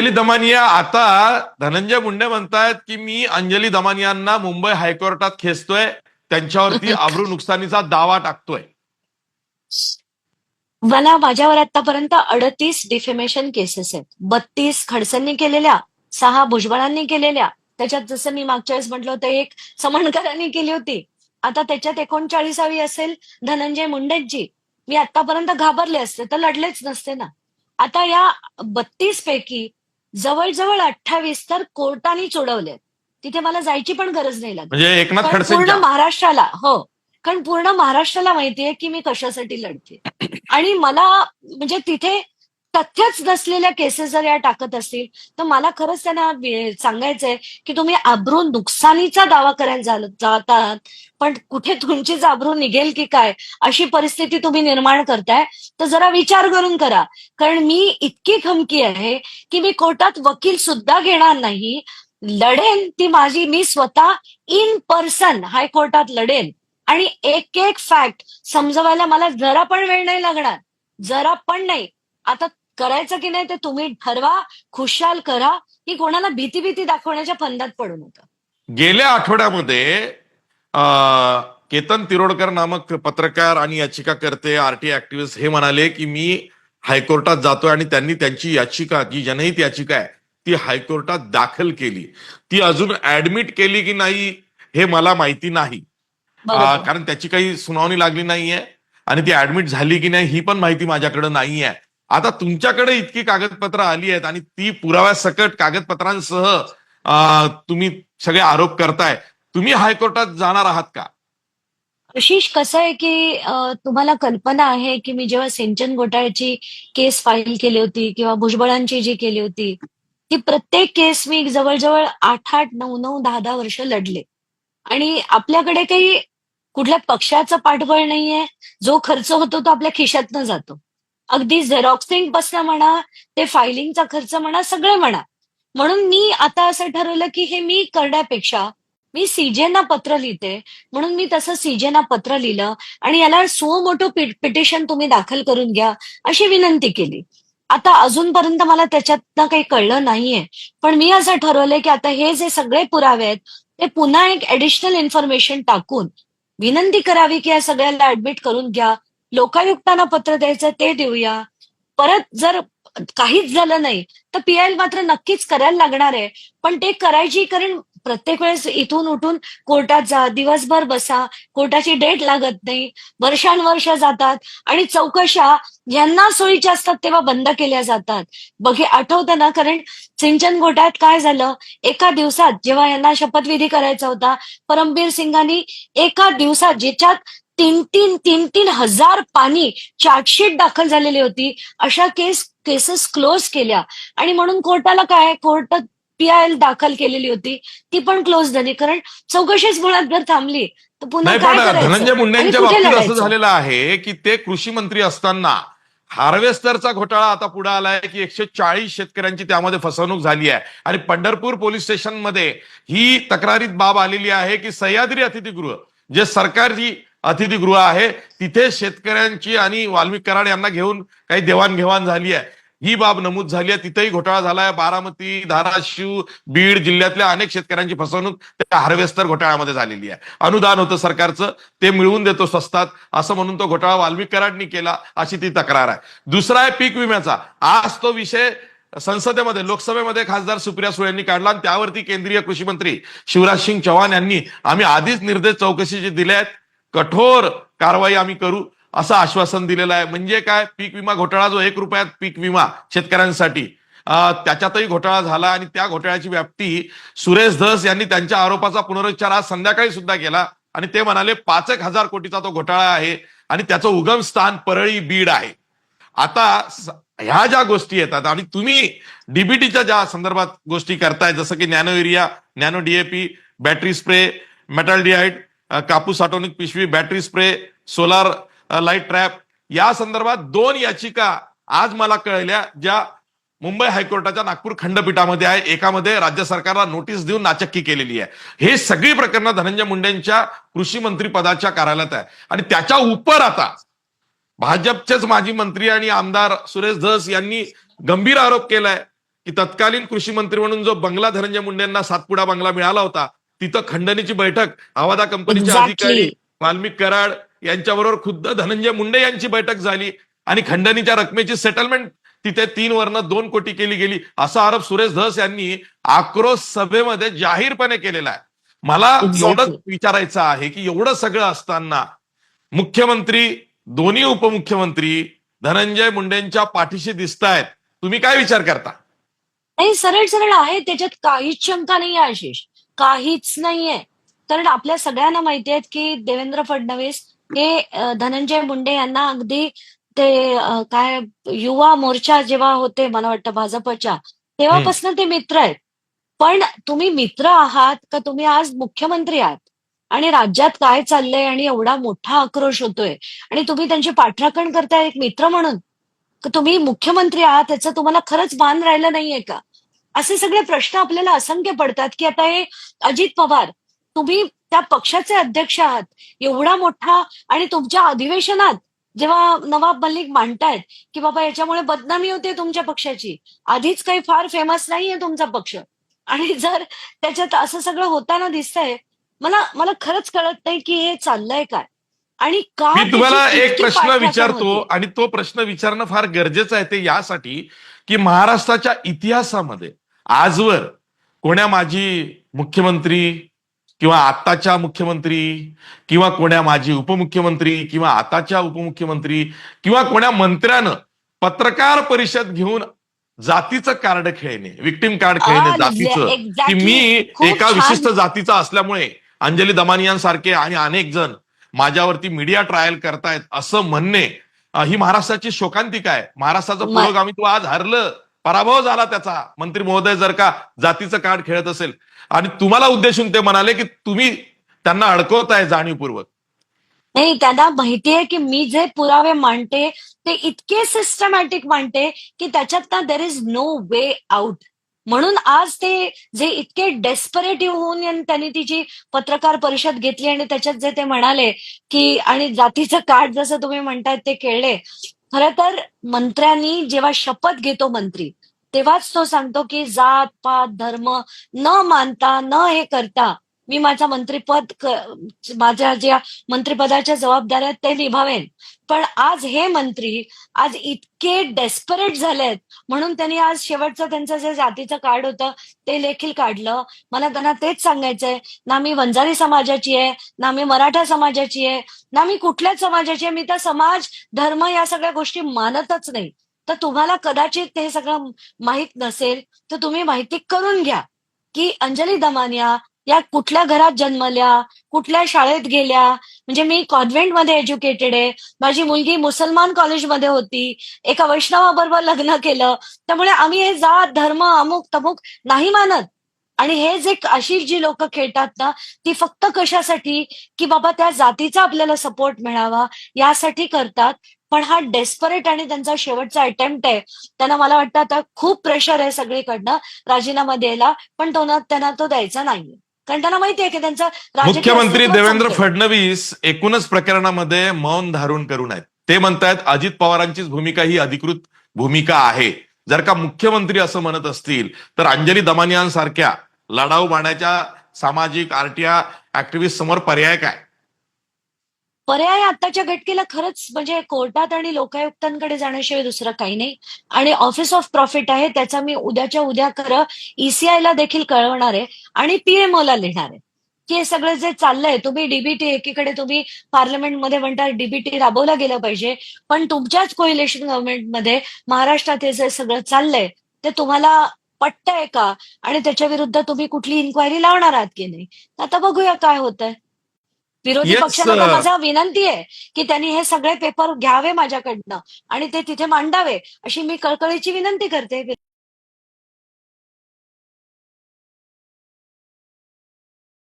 अंजली दमानिया आता धनंजय मुंडे म्हणतायत की मी अंजली दमानियांना मुंबई हायकोर्टात खेचतोय त्यांच्यावरती आबरू नुकसानीचा दावा टाकतोय. मला माझ्यावर आतापर्यंत अडतीस डिफेमेशन केसेस आहेत. बत्तीस खडसेंनी केलेल्या सहा भुजबळांनी केलेल्या. त्याच्यात जसं मी मागच्या वेळेस म्हटलं होतं एक समणकरांनी केली होती. आता त्याच्यात एकोणचाळीसावी असेल धनंजय मुंडेंची मी आतापर्यंत घाबरले असते तर लढलेच नसते ना. आता या बत्तीस पैकी जवळजवळ अठ्ठावीस तर कोर्टाने सोडवले तिथे मला जायची पण गरज नाही लागली म्हणजे एकनाथ पूर्ण महाराष्ट्राला हो. कारण पूर्ण महाराष्ट्राला माहितीये की मी कशासाठी लढते. आणि मला म्हणजे तिथे तथ्यच नसलेल्या केसेस जर या टाकत असतील तर मला खरंच त्यांना सांगायचंय की तुम्ही आब्रू नुकसानीचा दावा करायला जात जातात. पण कुठे तुमचीच आब्रू निघेल की काय अशी परिस्थिती तुम्ही निर्माण करताय तर जरा विचार करून करा. कारण मी इतकी खमकी आहे की मी कोर्टात वकील सुद्धा घेणार नाही. लढेन ती माझी मी स्वतः इन पर्सन हायकोर्टात लढेन. आणि एक एक फॅक्ट समजवायला मला जरा पण वेळ नाही लागणार. जरा पण नाही. आता करायचं की नाही ते तुम्ही ठरवा खुशाल करा की कोणाला भीती भीती दाखवण्याच्या फंदात पडू नका गेल्या आठवड्यामध्ये केतन तिरोडकर नामक पत्रकार आणि याचिकाकर्ते आरटी ऍक्टिव्हिस्ट हे म्हणाले की मी हायकोर्टात जातोय आणि त्यांनी त्यांची याचिका जी जनहित याचिका आहे ती हायकोर्टात दाखल केली. ती अजून ऍडमिट केली की नाही हे मला माहिती नाही. कारण त्याची काही सुनावणी लागली नाहीये आणि ती ऍडमिट झाली की नाही ही पण माहिती माझ्याकडे नाहीये. आता तुमच्याकडे इतकी कागदपत्र आली आहेत आणि ती पुराव्यासकट कागदपत्रांसह तुम्ही सगळे आरोप करताय. तुम्ही हायकोर्टात जाणार आहात का? विशेष कसं आहे की तुम्हाला कल्पना आहे की मी जेव्हा सिंचन घोटाळ्याची केस फाईल केली होती किंवा भुजबळांची जी केली होती ती प्रत्येक केस मी जवळजवळ आठ आठ नऊ नऊ दहा दहा वर्ष लढले. आणि आपल्याकडे काही कुठल्या पक्षाचं पाठबळ नाहीये. जो खर्च होतो तो आपल्या खिशातनं जातो. अगदी झेरॉक्सिंगपासून म्हणा ते फायलिंगचा खर्च म्हणा सगळं म्हणा. म्हणून मी आता असं ठरवलं की हे मी करण्यापेक्षा मी सीजेना पत्र लिहिते. म्हणून मी तसं सीजेना पत्र लिहिलं आणि याला सो मोठं पिटिशन तुम्ही दाखल करून घ्या अशी विनंती केली. आता अजूनपर्यंत मला त्याच्यातनं काही कळलं नाहीये. पण मी असं ठरवलंय की आता हे जे सगळे पुरावे आहेत ते पुन्हा एक ऍडिशनल इन्फॉर्मेशन टाकून विनंती करावी की या सगळ्याला ऍडमिट करून घ्या. लोकायुक्तांना पत्र द्यायचं ते देऊया. परत जर काहीच झालं नाही तर पीआयएल मात्र नक्कीच करायला लागणार आहे. पण ते करायची कारण प्रत्येक वेळेस इथून उठून कोर्टात जा दिवसभर बसा कोर्टाची डेट लागत नाही वर्षानुवर्ष जातात आणि चौकशा ज्यांना सोयीच्या असतात तेव्हा बंद केल्या जातात. बघे आठवतं ना कारण सिंचन घोटाळ्यात काय झालं? एका दिवसात जेव्हा यांना शपथविधी करायचा होता परमबीर सिंगांनी एका दिवसात ज्याच्यात तीन तीन तीन तीन हजार पानी चार्जशीट दाखल झालेली होती. अशा केस केसेस क्लोज केल्या. आणि म्हणून कोर्टाला काय कोर्टात पीआयएल दाखल केलेली होती. ती पण क्लोज झाली. कारण चौकशीच मुळात जर थांबली तर पुन्हा काय पण धनंजय मुंडेंच्या बाबतीत असं? झालेलं आहे की ते कृषी मंत्री असताना हार्वेस्टरचा घोटाळा आता पुढे आलाय की एकशे चाळीस शेतकऱ्यांची त्यामध्ये फसवणूक झाली आहे. आणि पंढरपूर पोलीस स्टेशनमध्ये ही तक्रारीत बाब आलेली आहे की सह्याद्री अतिथीगृह जे सरकारची अतिथीगृह आहे. तिथे शेतकऱ्यांची आणि वाल्मिक कराड यांना घेऊन काही देवाणघेवाण झाली आहे. ही बाब नमूद झाली आहे. तिथेही घोटाळा झालाय बारामती धाराशिव बीड जिल्ह्यातल्या अनेक शेतकऱ्यांची फसवणूक त्या हार्वेस्टर घोटाळ्यामध्ये झालेली आहे. अनुदान होतं सरकारचं. ते मिळवून देतो स्वस्तात असं म्हणून तो घोटाळा वाल्मिक कराडनी केला अशी ती तक्रार आहे. दुसरा आहे पीक विम्याचा. आज तो विषय संसदेमध्ये लोकसभेमध्ये खासदार सुप्रिया सुळे यांनी काढला आणि त्यावरती केंद्रीय कृषी मंत्री शिवराज सिंग चौहान यांनी आम्ही आधीच निर्देश चौकशीचे दिले आहेत कठोर कारवाई आम्ही करू असं आश्वासन दिलेलं आहे. म्हणजे काय? पीक विमा घोटाळा जो एक रुपयात पीक विमा शेतकऱ्यांसाठी त्याच्यातही घोटाळा झाला आणि त्या घोटाळ्याची व्याप्ती सुरेश धस यांनी त्यांच्या आरोपाचा पुनरुच्चार आज संध्याकाळी सुद्धा केला आणि ते म्हणाले पाच एक हजार कोटीचा तो घोटाळा आहे आणि त्याचं उगम स्थान परळी बीड आहे. आता ह्या ज्या गोष्टी येतात आणि तुम्ही डीबीटीच्या ज्या संदर्भात गोष्टी करताय जसं की nano area nano DAP battery spray metaldehyde कापूस साठवणूक पिशवी battery spray solar light trap या संदर्भात दोन याचिका आज मला कळल्या ज्या मुंबई हायकोर्टाच्या नागपूर खंडपीठामध्ये आहे. एकामध्ये राज्य सरकारला नोटीस देऊन नाचक्की केलेली आहे. हे सगळी प्रकरणं धनंजय मुंडेंच्या कृषी मंत्री पदाच्या कार्यालयात आहे. आणि त्याच्या उपर आता भाजपचेच माजी मंत्री आणि आमदार सुरेश धस यांनी गंभीर आरोप केलाय की की तत्कालीन कृषी मंत्री म्हणून जो बंगला धनंजय मुंडेंना सातपुडा बंगला मिळाला होता तिथं खंडणीची बैठक आवादा कंपनीचे Exactly. अधिकारी वाल्मिक कराड यांच्याबरोबर खुद्द धनंजय मुंडे यांची बैठक झाली आणि खंडणीच्या रकमेची सेटलमेंट तिथे तीन वर्ण दोन कोटी केली गेली असा आरोप सुरेश धस यांनी आक्रोश सभेमध्ये जाहीरपणे केलेला आहे मला Exactly. एवढंच विचारायचं आहे की एवढं सगळं असताना मुख्यमंत्री दोन्ही उपमुख्यमंत्री धनंजय मुंडेंच्या पाठीशी दिसत आहेत तुम्ही काय विचार करता नाही सरळ सरळ आहे त्याच्यात काहीच शंका नाही आशिष काहीच नाहीये. कारण आपल्या सगळ्यांना माहिती आहेत की देवेंद्र फडणवीस हे धनंजय मुंडे यांना अगदी ते काय युवा मोर्चा जेव्हा होते मला वाटतं भाजपच्या तेव्हापासून ते मित्र आहेत. पण तुम्ही मित्र आहात का तुम्ही आज मुख्यमंत्री आहात? आणि राज्यात काय चाललंय आणि एवढा मोठा आक्रोश होतोय? आणि तुम्ही त्यांची पाठराखण करताय एक मित्र म्हणून. तुम्ही मुख्यमंत्री आहात त्याचं तुम्हाला खरंच भान राहिलं नाहीये का? असे सगळे प्रश्न आपल्याला असंख्य पडतात की आता हे अजित पवार तुम्ही त्या पक्षाचे अध्यक्ष आहात एवढा मोठा आणि तुमच्या अधिवेशनात जेव्हा नवाब मलिक मांडतायत की बाबा याच्यामुळे बदनामी होते तुमच्या पक्षाची आधीच काही फार फेमस नाहीये तुमचा पक्ष आणि जर त्याच्यात असं सगळं होताना दिसतंय मला मला खरंच कळत नाही की हे चाललंय काय आणि का मी तुम्हाला एक प्रश्न विचारतो? आणि तो प्रश्न विचारणं फार गरजेचं आहे ते यासाठी की महाराष्ट्राच्या इतिहासामध्ये आजवर कोण्या माजी मुख्यमंत्री किंवा आताच्या मुख्यमंत्री किंवा कोण्या माजी उपमुख्यमंत्री किंवा आताच्या उपमुख्यमंत्री किंवा कोण्या मंत्र्यानं पत्रकार परिषद घेऊन जातीचं कार्ड खेळणे विक्टिम कार्ड खेळणे आ, जातीचं की. मी एका. विशिष्ट जातीचा असल्यामुळे अंजली दमानियांसारखे आणि अनेक जण माझ्यावरती मीडिया ट्रायल करतायत असं म्हणणे ही महाराष्ट्राची शोकांतिका आहे महाराष्ट्राचं पुरोगामित्व आज हरलं पराभव झाला त्याचा. मंत्री महोदय जर का जातीचं कार्ड खेळत असेल. आणि तुम्हाला उद्देशून ते म्हणाले की तुम्ही त्यांना अडकवताय जाणीवपूर्वक. नाही त्यांना माहितीये की मी जे पुरावे मांडते ते इतके सिस्टमॅटिक मांडते की त्याच्यात ना there is no way out म्हणून आज ते जे इतके डेस्परेटिव्ह होऊन त्यांनी तिची पत्रकार परिषद घेतली आणि त्याच्यात जे ते म्हणाले की आणि जातीचं कार्ड जसं तुम्ही म्हणतायत ते खेळले खरं तर मंत्र्यांनी जेव्हा शपथ घेतो मंत्री तेव्हाच तो सांगतो की जात पात धर्म न मानता न हे करता मी माझा मंत्रीपद माझ्या ज्या मंत्रिपदाच्या जबाबदाऱ्या आहेत ते निभावेन. पण आज हे मंत्री आज इतके डेस्परेट झालेत. म्हणून त्यांनी आज शेवटचं त्यांचं जे जातीचं कार्ड होतं ते देखील काढलं. मला त्यांना तेच सांगायचंय ना मी वंजारी समाजाची आहे ना मी मराठा समाजाची आहे ना मी कुठल्याच समाजाची आहे. मी तर समाज धर्म या सगळ्या गोष्टी मानतच नाही. तर तुम्हाला कदाचित हे सगळं माहीत नसेल तर तुम्ही माहिती करून घ्या की अंजली दमानिया या कुठल्या घरात जन्मल्या कुठल्या शाळेत गेल्या? म्हणजे मी कॉन्व्हेंटमध्ये एज्युकेटेड आहे. माझी मुलगी मुसलमान कॉलेजमध्ये होती. एका वैष्णवाबरोबर लग्न केलं. त्यामुळे आम्ही हे जात धर्म अमुक तमुक नाही मानत. आणि हे जे अशी जी लोक खेळतात ना ती फक्त कशासाठी? की बाबा त्या जातीचा आपल्याला सपोर्ट मिळावा यासाठी करतात. पण हा डेस्परेट आणि त्यांचा शेवटचा अटेम्प्ट आहे. त्यांना मला वाटतं आता खूप प्रेशर आहे सगळीकडनं राजीनामा द्यायला पण तो ना त्यांना तो द्यायचा नाहीये. कारण त्यांना माहितीये की त्यांचं मुख्यमंत्री देवेंद्र. फडणवीस एकूणच प्रकरणामध्ये मौन धारण करून आहेत. ते म्हणतायत अजित पवारांचीच भूमिका ही अधिकृत भूमिका आहे. जर का मुख्यमंत्री असं म्हणत असतील तर अंजली दमानियांसारख्या लढाऊ बाण्याच्या सामाजिक आरटीआ ऍक्टिव्हिस्ट समोर पर्याय काय? पर्याय आताच्या घटकेला खरंच म्हणजे कोर्टात आणि लोकायुक्तांकडे जाण्याशिवाय दुसरं काही नाही. आणि ऑफिस ऑफ प्रॉफिट आहे त्याचा मी उद्याच्या उद्या खरं ईसीआय ला देखील कळवणार आहे आणि पीएमओ ला लिहिणार आहे. की हे सगळं जे चाललंय तुम्ही डीबीटी एकीकडे तुम्ही पार्लमेंटमध्ये म्हणता डीबीटी राबवला गेलं पाहिजे पण तुमच्याच कोइलेशन गव्हर्नमेंटमध्ये महाराष्ट्रात हे जे सगळं चाललंय ते तुम्हाला पटतंय का? आणि त्याच्या विरुद्ध तुम्ही कुठली इन्क्वायरी लावणार आहात की नाही? आता बघूया काय होतंय. विरोधी Yes, पक्षांना. माझा विनंती आहे की त्यांनी हे सगळे पेपर घ्यावे माझ्याकडनं आणि ते तिथे मांडावे अशी मी कळकळीची विनंती करते